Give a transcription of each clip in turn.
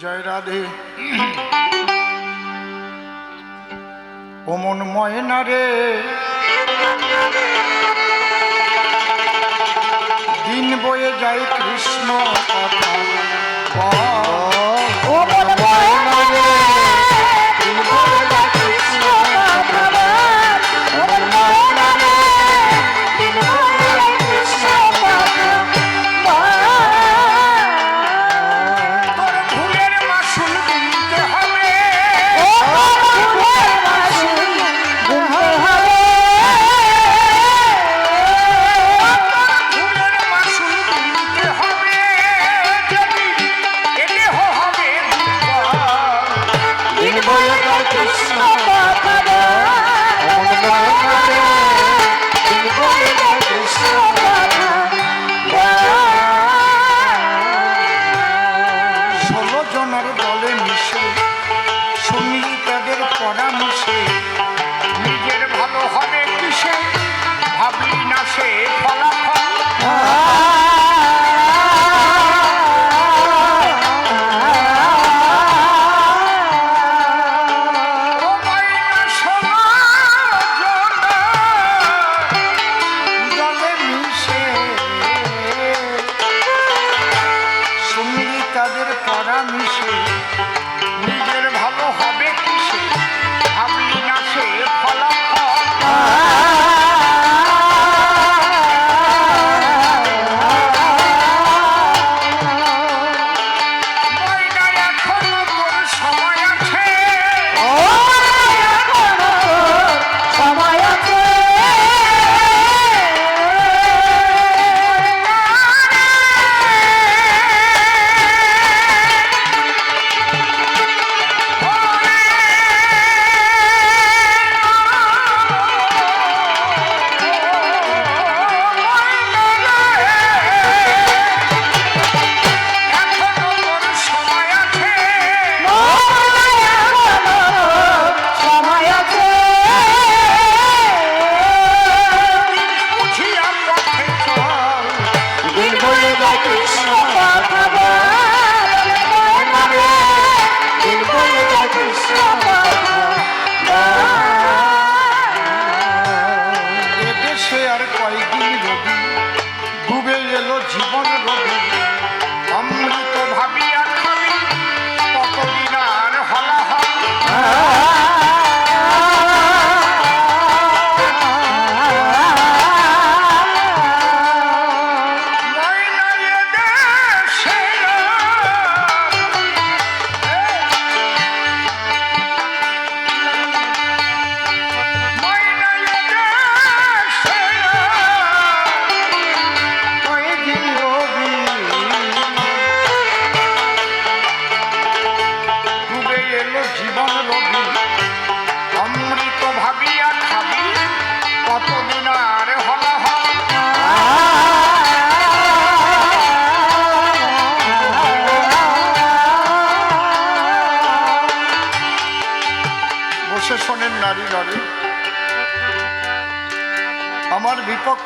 জয় রাধে। ওমন ময়না রে। দিন বয়ে যায় কৃষ্ণ কথা।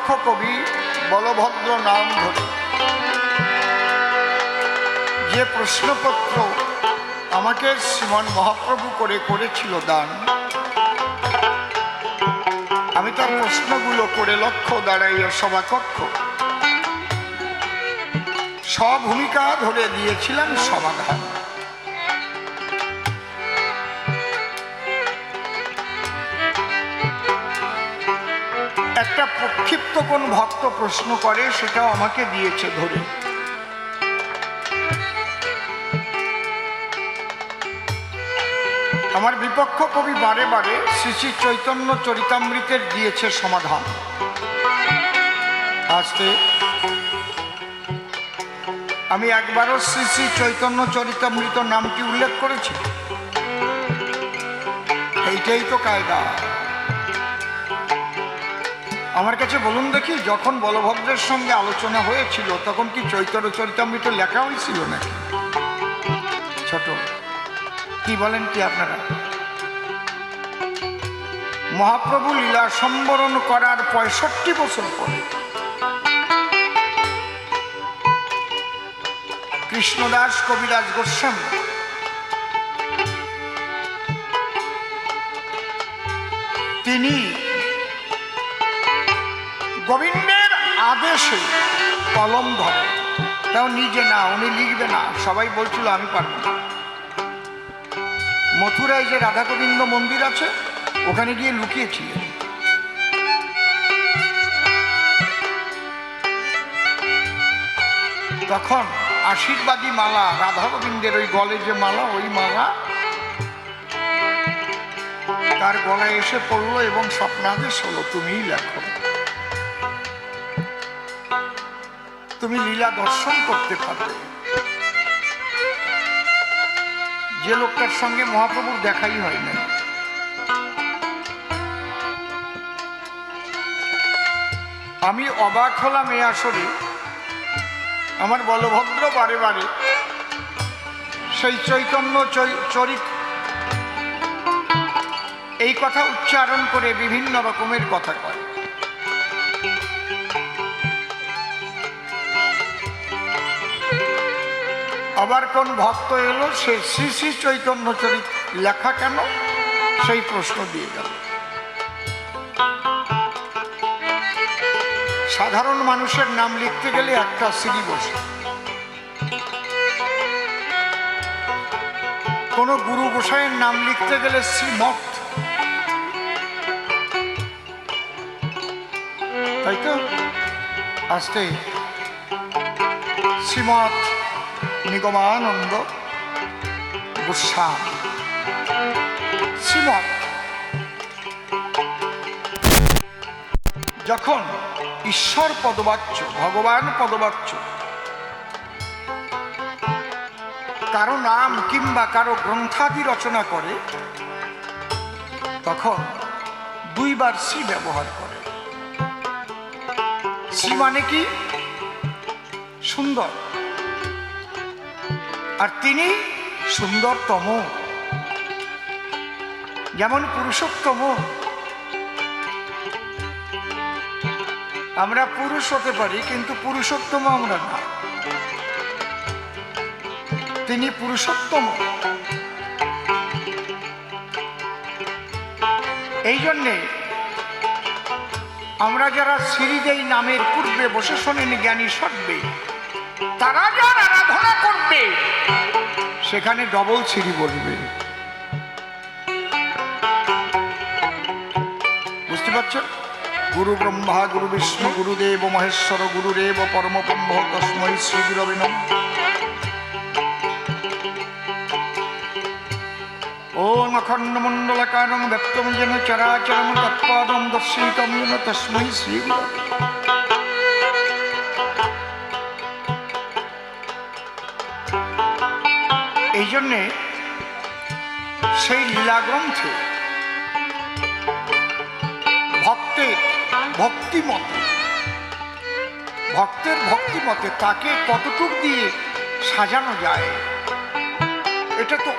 বিপক্ষ কবি বলভদ্র নাম ধরে। যে প্রশ্নপত্র আমাকে শ্রীমান মহাপ্রভু করে করেছিল দান, আমি তার প্রশ্নগুলো করে লক্ষ্য দাঁড়াইয়া সভাকক্ষ। স্বভূমিকা ধরে দিয়েছিলাম সমাধান। একটা প্রক্ষিপ্ত কোন ভক্ত প্রশ্ন করে, সেটাও আমাকে দিয়েছে ধরে আমার বিপক্ষ কবি বারে বারে শ্রী শ্রী চৈতন্য চরিতামৃতের দিয়েছে সমাধান। আজকে আমি একবারও শ্রী শ্রী চৈতন্য চরিতামৃত নামটি উল্লেখ করেছি। এইটাই তো কায়দা। আমার কাছে বলুন দেখি, যখন বলভদ্রের সঙ্গে আলোচনা হয়েছিল, তখন কি চৈতন্য চরিতামৃত লেখা হয়েছিল নাকি? ছোট, কি বলেন কি আপনারা? মহাপ্রভু লীলা সম্বরণ করার পঁয়ষট্টি বছর পর কৃষ্ণদাস কবিরাজ গোস্বামী তিনি আদেশে কলম ধরে। তাও নিজে না, উনি লিখবে না, সবাই বলছিল, আমি পারব না। মথুরায় যে রাধা গোবিন্দ মন্দির আছে, ওখানে গিয়ে লুকিয়েছিলেন। তখন আশীর্বাদী মালা রাধা গোবিন্দের ওই গলে যে মালা, ওই মালা, তার গলায় এসে পড়ল এবং স্বপ্নাদেশ হলো তুমিই লেখো। তুমি লীলা দর্শন করতে পারবে যে লোকটার সঙ্গে মহাপ্রভুর দেখাই হয় না আমি অবাক হলাম এ আসরে। আমার বলভদ্র বারে বারে সেই চৈতন্য চরিত এই কথা উচ্চারণ করে বিভিন্ন রকমের কথা কয়। আবার কোন ভক্ত এলো, সে শ্রী শ্রী চৈতন্য চরিত লেখা কেন? সেই প্রশ্ন দিয়ে গেল। সাধারণ মানুষের নাম লিখতে গেলে একটা সিঁড়ি বসে। কোনো গুরু গোসাইয়ের নাম লিখতে গেলে শ্রীমঠ তাই তো? আসতে। শ্রীমঠ নিগমানন্দ গোস্বামী। যখন ঈশ্বর পদবাচ্য, ভগবান পদবাচ্য, কারও নাম কিংবা কারও গ্রন্থাদি রচনা করে, তখন দুইবার শ্রী ব্যবহার করে। শ্রী মানে কি? সুন্দর। তিনি সুন্দরতম। যেমন পুরুষোত্তম। আমরা পুরুষ হতে পারি, কিন্তু পুরুষোত্তম আমরা না। তিনি পুরুষোত্তম। এই জন্যে আমরা যারা শ্রীদেই নামের পূর্বে বসে শোনেন জ্ঞানী সর্বে তারা যার আরাধনা করবে, সেখানে ডবল সিঁড়ি বলবে। বুঝতে পারছেন? গুরু ব্রহ্মা, গুরু বিষ্ণু গুরুদেব মহেশ্বর গুরুদেব পরমব্রহ্ম তস্মৈ শ্রী গুরবে নমঃ ওম অখণ্ডমণ্ডলকারং ব্যক্তম যেন চরাচরম তৎপাদম দর্শিতম যেন তস্মৈ শ্রী এই জন্যে সেই লীলা গ্রন্থে ভক্তের ভক্তিমতে ভক্তের ভক্তিমতে তাকে কতটুক দিয়ে সাজানো যায়, এটা তো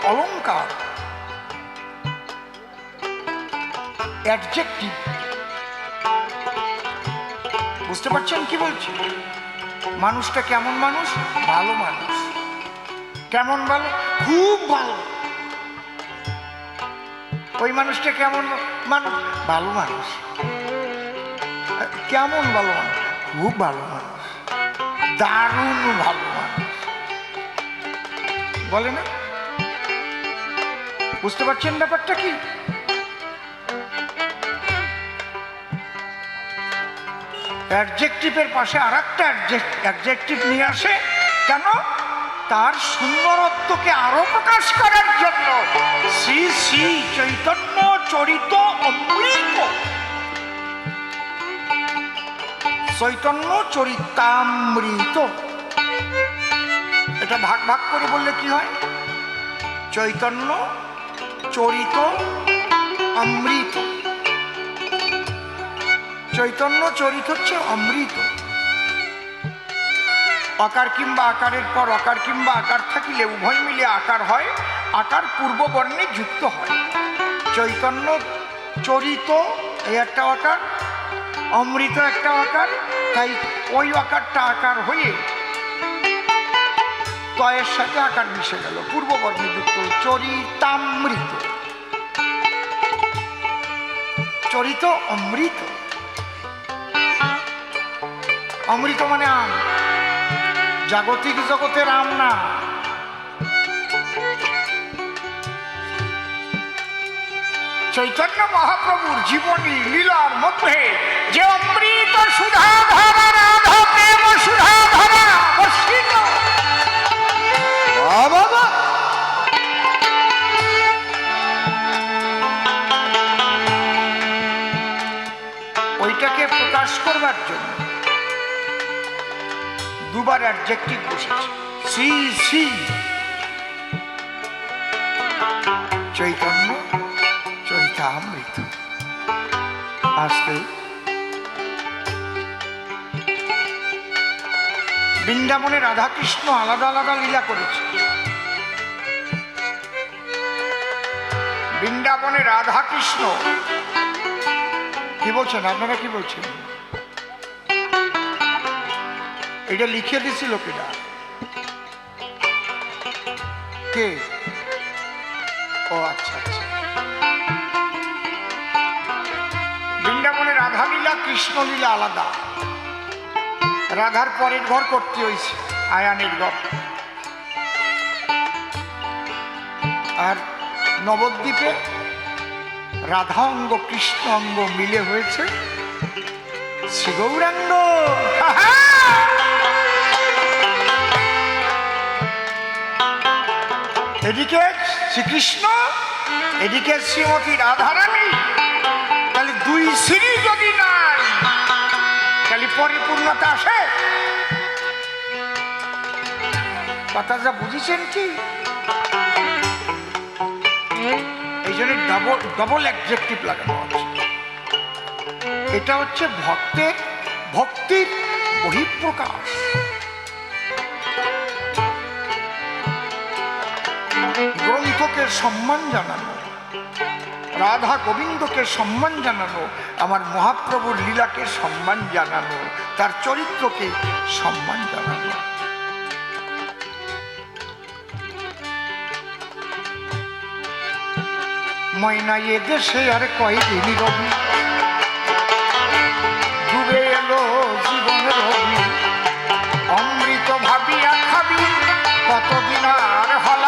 অ্যাডজেক্টিভ বুঝতে পারছেন কি বলছি? মানুষটা কেমন মানুষ? ভালো মানুষ। কেমন ভালো? খুব ভালো। ওই মানুষটা কেমন মানুষ ভালো মানুষ। কেমন ভালো মানুষ? খুব ভালো মানুষ। দারুণ ভালো মানুষ। বলে না? বুঝতে পারছেন ব্যাপারটা কি? অ্যাডজেক্টিভের পাশে আর একটা অ্যাডজেক্টিভ নিয়ে আসে। কেন? তার সুন্দরত্বকে আরও প্রকাশ করার জন্য শ্রী শ্রী চৈতন্য চরিত অমৃত। চৈতন্য চরিতামৃত। এটা ভাগ ভাগ করে বললে কি হয়? চৈতন্য চরিত অমৃত। চৈতন্য চরিত হচ্ছে অমৃত। অকার কিংবা আকারের পর অকার কিংবা আকার থাকিলে উভয় মিলে আকার হয়, আকার পূর্ববর্ণে যুক্ত হয়। চৈতন্য চরিত এই একটা আকার অমৃত একটা আকার তাই ওই আকারটা আকার হয়ে তয়ের সাথে আকার মিশে গেল, পূর্ববর্ণে যুক্ত। চরিতামৃত। চরিত অমৃত। অমৃত মানে আম। জাগতিক জগতের আম না। চৈতন্য মহাপ্রভুর জীবনী লীলার মধ্যে যে অমৃত সুধা ধারা রাধা প্রেম সুধা ধারা বর্ষিত বাবা ওইটাকে প্রকাশ করবার জন্য দুবার অ্যাডজেক্টিভ বসেছে। শ্রী শ্রী চৈতন্য, চৈতামৃত। আসতে বৃন্দাবনে রাধাকৃষ্ণ আলাদা আলাদা লীলা করেছে। বৃন্দাবনে রাধাকৃষ্ণ। কি বলছেন? আপনারা কি বলছেন? এটা লিখে দিছিল কেটা কে? ও আচ্ছা আচ্ছা। বৃন্দাবনে রাধালীলা, কৃষ্ণলীলা আলাদা। রাধার পরের ঘর করতে হয়েছে, আয়ানের ঘর। আর নবদ্বীপে রাধা অঙ্গ, কৃষ্ণ অঙ্গ মিলে হয়েছে শ্রী গৌরাঙ্গ। এদিকে শ্রীকৃষ্ণ এদিকে শ্রীমতী রাধারানী তাহলে দুই শ্রী যদি নাই, তাহলে পরিপূর্ণতা আসে। কথা যা বুঝেছেন কি? এই জন্য ডবল ডবল অ্যাডজেক্টিভ লাগানো আছে। এটা হচ্ছে ভক্তের, ভক্তির বহিঃপ্রকাশ। সম্মান জানানো, রাধা গোবিন্দকে সম্মান জানানো, আমার মহাপ্রভুর লীলাকে সম্মান জানানো, তার চরিত্রকে সম্মান জানানো। ময়না এ দেশে আর কয়দিন রবি? ডুবে এলো জীবন রবি। অমৃত ভাবিয়া খাবি, কতদিন আর হলা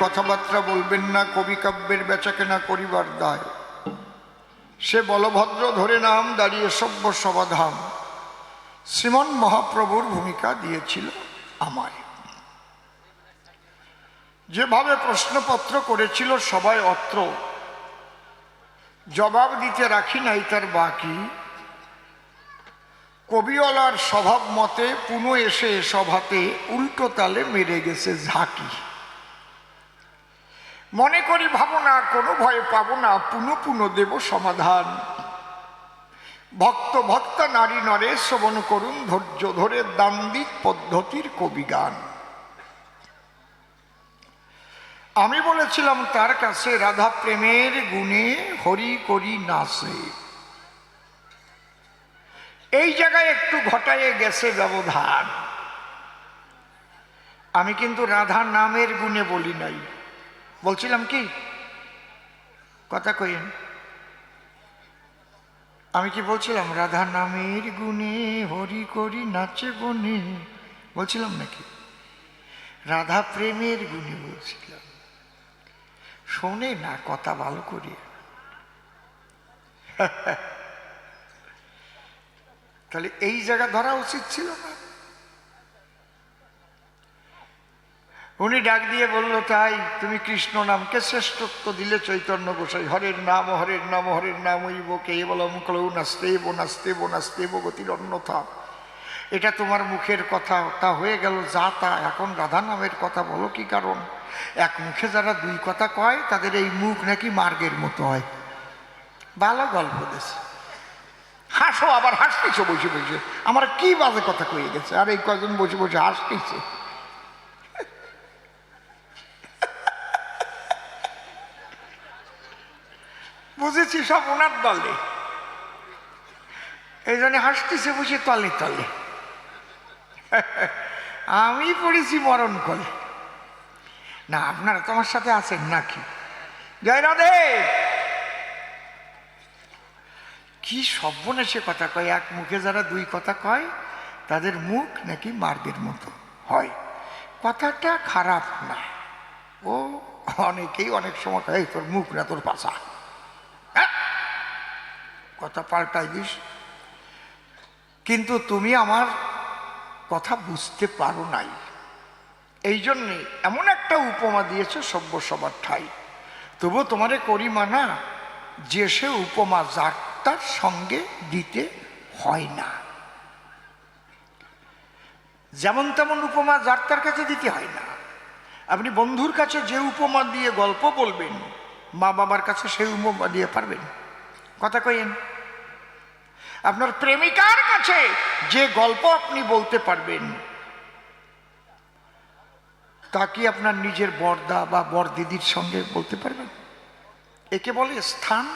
কথাবার্তা বলবেন না, কবি কাব্যের বেচাকেনা করিবার দায়। সে বলভদ্র ধরে নাম দাঁড়িয়ে সভ্য সমাধান শ্রীমন মহাপ্রভুর ভূমিকা দিয়েছিল আমায়। যেভাবে প্রশ্নপত্র করেছিল সবাই অত্র। জবাব দিতে রাখি নাই তার বাকি। কবিওয়ালার স্বভাব মতে পুনঃ এসে সভাতে উল্টো তালে মেরে গেছে ঝাঁকি। মনে করি ভাবনা, কোনো ভয় পাবো না। পুনঃ পুনঃ দেব সমাধান। ভক্ত, ভক্তা, নারী, নরে, শ্রবণ করুন, ধৈর্য ধরে দান্দিক পদ্ধতির কবিগান। আমি বলেছিলাম, তার কাছে রাধা প্রেমের গুণে হরি করি নাচে এই জায়গায় একটু ঘটায় গেছে ব্যবধান। আমি কিন্তু রাধা নামের গুণে বলি নাই। বলছিলাম কি? কথা কইন আমি? কি বলছিলাম রাধা নামের গুণে হরি করি নাচে বনে? বলছিলাম নাকি? রাধা প্রেমের গুণে বলছিলাম। শোনে না, কথা ভালো করি। তাহলে এই জায়গা ধরা উচিত ছিল না? উনি ডাক দিয়ে বলল, তাই তুমি কৃষ্ণ নামকে শ্রেষ্ঠত্ব দিলে চৈতন্য গোসাই। হরের নাম হরের নাম হরের নাম ওইব কে বলম কলৌ নাস্তে বো নাস্তে বো নাস্তে বো গতির অন্যথা। এটা তোমার মুখের কথা, তা হয়ে গেল যা তা। এখন রাধা নামের কথা বলো কি কারণ? এক মুখে যারা দুই কথা কয়, তাদের এই মুখ নাকি মার্গের মতো হয়। ভালো গল্প দেশে হাসো আবার, হাসতেছো বসে বসে। আমার কি বাজে কথা কয়ে গেছে? আর এই কজন বসে বসে হাসতেছে। বুঝেছি সব ওনার দলে। এই জন্য হাসতেছে বসে তলে তলে। আমি পড়েছি মরণ কলে। না, আপনারা তোমার সাথে আছেন নাকি? জয় রাধে কি সব্যনাশে কথা কয়? এক মুখে যারা দুই কথা কয়, তাদের মুখ নাকি মার্গের মতো হয়। কথাটা খারাপ না। ও, অনেকেই অনেক সময় কয়, "এই তোর মুখ না, তোর পাশা? কথা পাল্টাই দিস কিন্তু তুমি আমার কথা বুঝতে পারো নাই। এই জন্যে এমন একটা উপমা দিয়েছে সভ্য সবার ঠাই। তবু তোমারে করি মানা, যে সে উপমা যারটার সঙ্গে দিতে হয় না। যেমন তেমন উপমা যার কাছে দিতে হয় না। আপনি বন্ধুর কাছে যে উপমা দিয়ে গল্প বলবেন মা বাবার কাছে সেই উপমা দিয়ে পারবেন। কথা কইেন আপনার প্রেমিকার কাছে যে গল্প আপনি বলতে পারবেন, তা কি আপনার নিজের বরদা বা বর দিদির সঙ্গে বলতে পারবেন? একে বলে স্থান,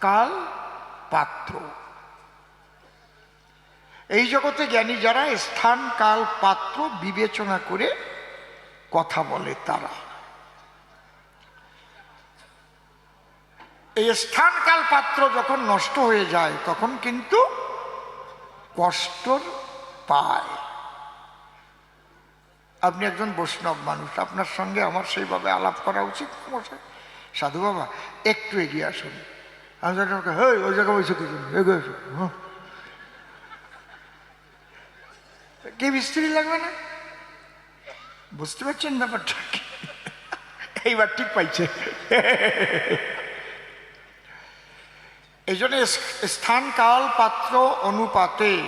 কাল, পাত্র। এই জগতে জ্ঞানী যারা স্থান, কাল, পাত্র বিবেচনা করে কথা বলে তারা। এই স্থানকাল পাত্র যখন নষ্ট হয়ে যায় তখন কিন্তু কষ্ট পায়। আপনি একজন বৈষ্ণব মানুষ আপনার সঙ্গে আমার সেইভাবে আলাপ করা উচিত মশাই? সাধু বাবা একটু এগিয়ে আসুন। আমি আমাকে, ওই জায়গায় বসে কিছু। কি লাগবে না? বুঝতে পারছেন ব্যাপারটা? এইবার ঠিক পাইছে। এই জন্য স্থান কাল পাত্র অনুপাতে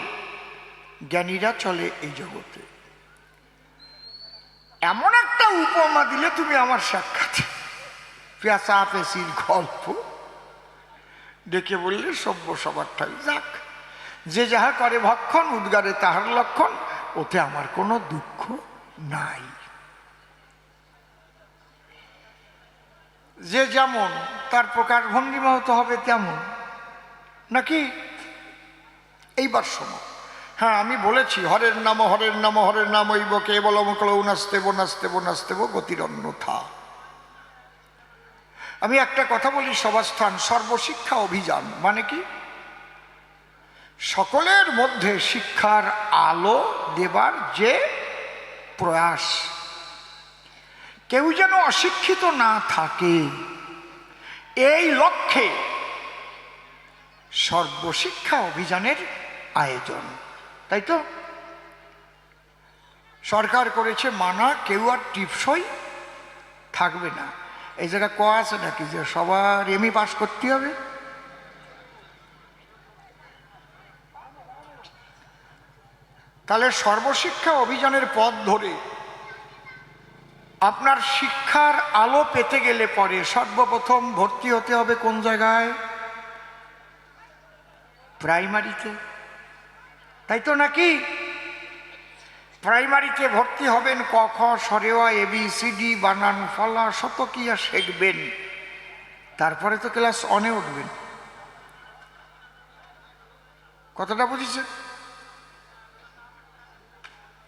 জ্ঞানীরা চলে এই জগতে। এমন একটা উপমা দিলে তুমি আমার সাক্ষাৎ। পেঁচা পেঁচির গল্প। ডেকে বললে সভ্য সবার ঠাই যাক। যে যাহা করে ভক্ষণ, উদ্গারে তাহার লক্ষণ, ওতে আমার কোনো দুঃখ নাই। যে যেমন, তার প্রকার ভঙ্গিমা হতে হবে তেমন। নাকি? এইবার শোনো। হ্যাঁ আমি বলেছি, হরের নাম হরের নাম হরের নাম, ঐব কেবল মকল নাস্তেব নাস্তেব নাস্তেব গতির অন্যথা আমি একটা কথা বলি সবাস্থান সর্বশিক্ষা অভিযান মানে কি? সকলের মধ্যে শিক্ষার আলো দেবার যে প্রয়াস। কেউ যেন অশিক্ষিত না থাকে, এই লক্ষ্যে সর্বশিক্ষা অভিযানের আয়োজন। তাই তো? সরকার করেছে মানা, কেউ আর টিপসই থাকবে না। এই জায়গায় ক আছে নাকি? যে সবার এমই পাস করতে হবে? তাহলে সর্বশিক্ষা অভিযানের পথ ধরে আপনার শিক্ষার আলো পেতে গেলে পরে সর্বপ্রথম ভর্তি হতে হবে কোন জায়গায়? প্রাইমারিতে? তাই তো নাকি? প্রাইমারিতে ভর্তি হবেন ক, খ, সরেওয়া এবি সিডি বানান, ফলা শত কি আর শিখবেন। তারপরে তো ক্লাস অনে উঠবেন। কতটা বুঝেছেন?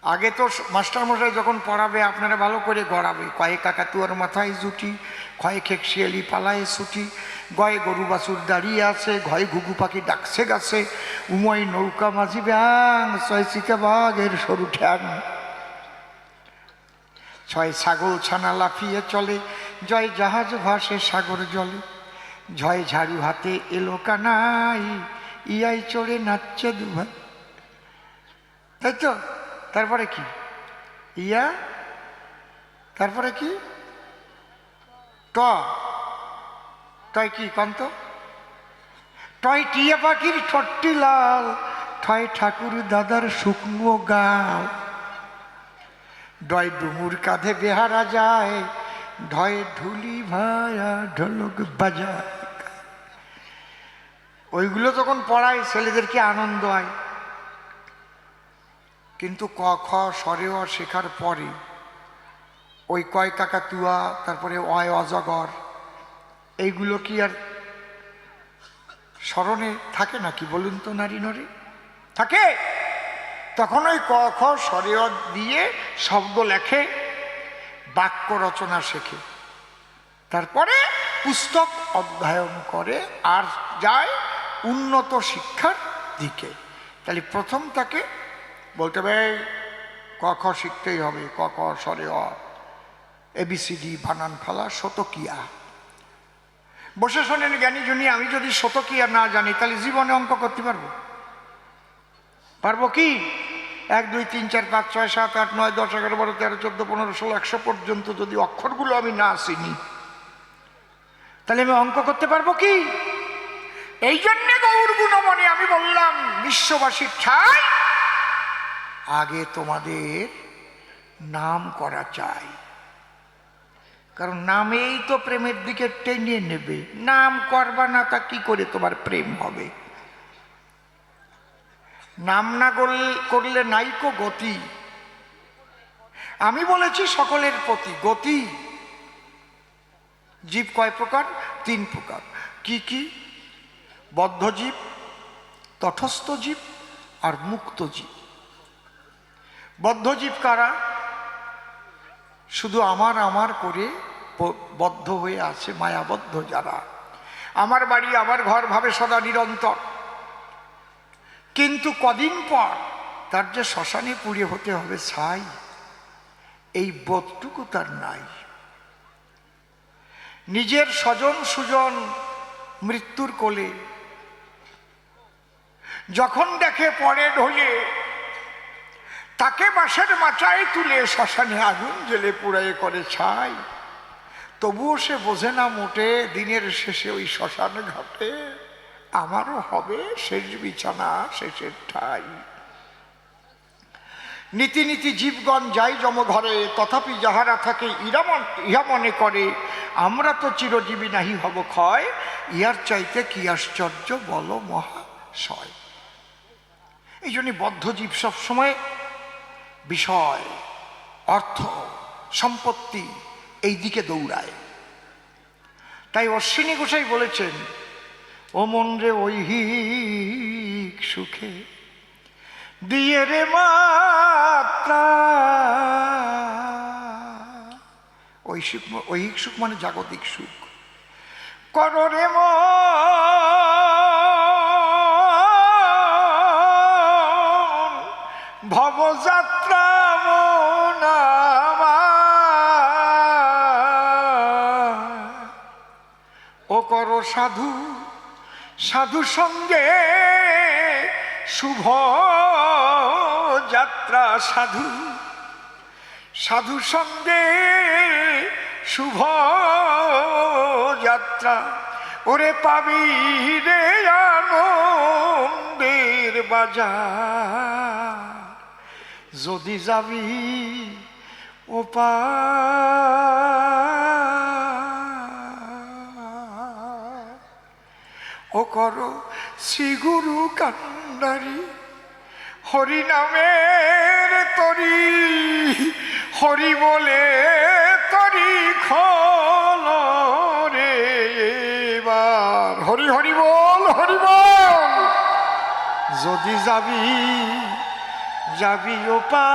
আগে তো মাস্টারমশাই যখন পড়াবে, আপনারা ভালো করে গড়াবে। কয়ে কাকাতুয়ার মাথায় জুটি ক্ষয়ে খেকশিয়ালি পালায় ছুটি গয়ে গরু বাছুর দাঁড়িয়ে আছে, ঘয়ে ঘুঘু পাখি ডাকছে গাছে, উময় নৌকা মাঝি ব্যাং, ছয় চিতা বাঘের সরু ঠ্যাং। ছয় ছাগল ছানা লাফিয়ে চলে, জয় জাহাজ ভাসে সাগর জলে। ঝয় ঝাড়ু হাতে এলো কানাই, ইয়াই চড়ে নাচছে দুভাই। তাই তো? তারপরে কি? ইয়া? তারপরে কি? ট টয় কি কান্ত টয় টিয়া পাখির ঠট্টি লাল, ঠয় ঠাকুর দাদার শুকনো গাল। ডয় ডুমুর কাঁধে বেহারা যায়, ঢয় ঢুলি ভায়া ঢোলক বাজায়। ওইগুলো তখন পড়ায় ছেলেদেরকে আনন্দ হয়? কিন্তু ক খ সরেও শেখার পরে, ওই কয় কাকাতুয়া তারপরে অয় অজগর এইগুলো কি আর স্মরণে থাকে নাকি বলুন তো নারী নরে? থাকে। তখন ওই ক খ দিয়ে শব্দ লেখে বাক্য রচনা শেখে। তারপরে পুস্তক অধ্যয়ন করে আর যায় উন্নত শিক্ষার দিকে। তাহলে প্রথম তাকে বলতে হবে "এই, ক খ শিখতেই হবে ক খ স্বরে অ এবিসিডি বানান ফেলা শতকিয়া। বসে শোনেন জ্ঞানী জনী, আমি যদি শতকিয়া না জানি, তাহলে জীবনে অঙ্ক করতে পারব? পারব কি? এক, দুই, তিন, চার, পাঁচ, ছয়, সাত, আট, নয়, দশ, এগারো, বারো, তেরো, চোদ্দ, পনেরো, ষোলো, একশো পর্যন্ত যদি অক্ষরগুলো আমি না চিনি, তাহলে আমি অঙ্ক করতে পারব কি? এই জন্যে গৌর গুণমণি, আমি বললাম, বিশ্ববাসীর ঠাই, আগে তোমাদের নাম করা চাই। কারণ নামেই তো প্রেমের দিকে টেনে নেবে। নাম করবা না, তা কি করে তোমার প্রেম হবে? নাম না করলে- নাইকো গতি? আমি বলেছি সকলের প্রতি গতি। জীব কয় প্রকার? তিন প্রকার। কি কি? বদ্ধ জীব, তটস্থ জীব আর মুক্ত জীব। বদ্ধ জীব কারা? শুধু আমার আমার করে বদ্ধ হয়ে আছে মায়াবদ্ধ যারা। আমার বাড়ি, আমার ঘর ভাবে সদা নিরন্তর। কিন্তু কদিন পর তার যে শ্মশানে পুড়ে হতে হবে ছাই, এই বোধটুকু তার নাই। নিজের স্বজন সুজন মৃত্যুর কোলে, যখন দেখে পরে ঢলে তাকে বাসের মাচায় তুলে শ্মশানে আগুন জেলে পুড়াই করে ছাই। তবুও সে বোঝে না মোটে, দিনের শেষে ওই শ্মশান ঘাটে আমারও হবে শেষ বিছানা, শেষের ঠাই। নীতি নীতি জীবগণ যাই জম ঘরে, তথাপি যাহারা থাকে ইরা মন- ইহা মনে করে, আমরা তো চিরজীবী নাহি হব ক্ষয়, ইহার চাইতে কি আশ্চর্য বল মহাশয়। এই জন্য বদ্ধজীব সবসময় বিষয়, অর্থ, সম্পত্তি এই দিকে দৌড়ায়। তাই অশ্বিনী গোসাই বলেছেন, ও মন রে ঐহিক সুখে, দিয়ে রে মাত্রা। ঐশিক ঐহিক সুখ মানে জাগতিক সুখ। কর রে মন ভবযাত্রা কর সাধু সাধু সঙ্গে শুভ যাত্রা সাধু। সাধু সঙ্গে শুভ যাত্রা। ওরে পাবি রে আনন্দের বাজার। যদি যাবি ও ও করো শ্রীগুরু কান্ডারি। হরি নামের তরি, হরি বলে তরি খল রে এবার। হরি হরি বল হরি বল। যদি যাবি যাবি ও পা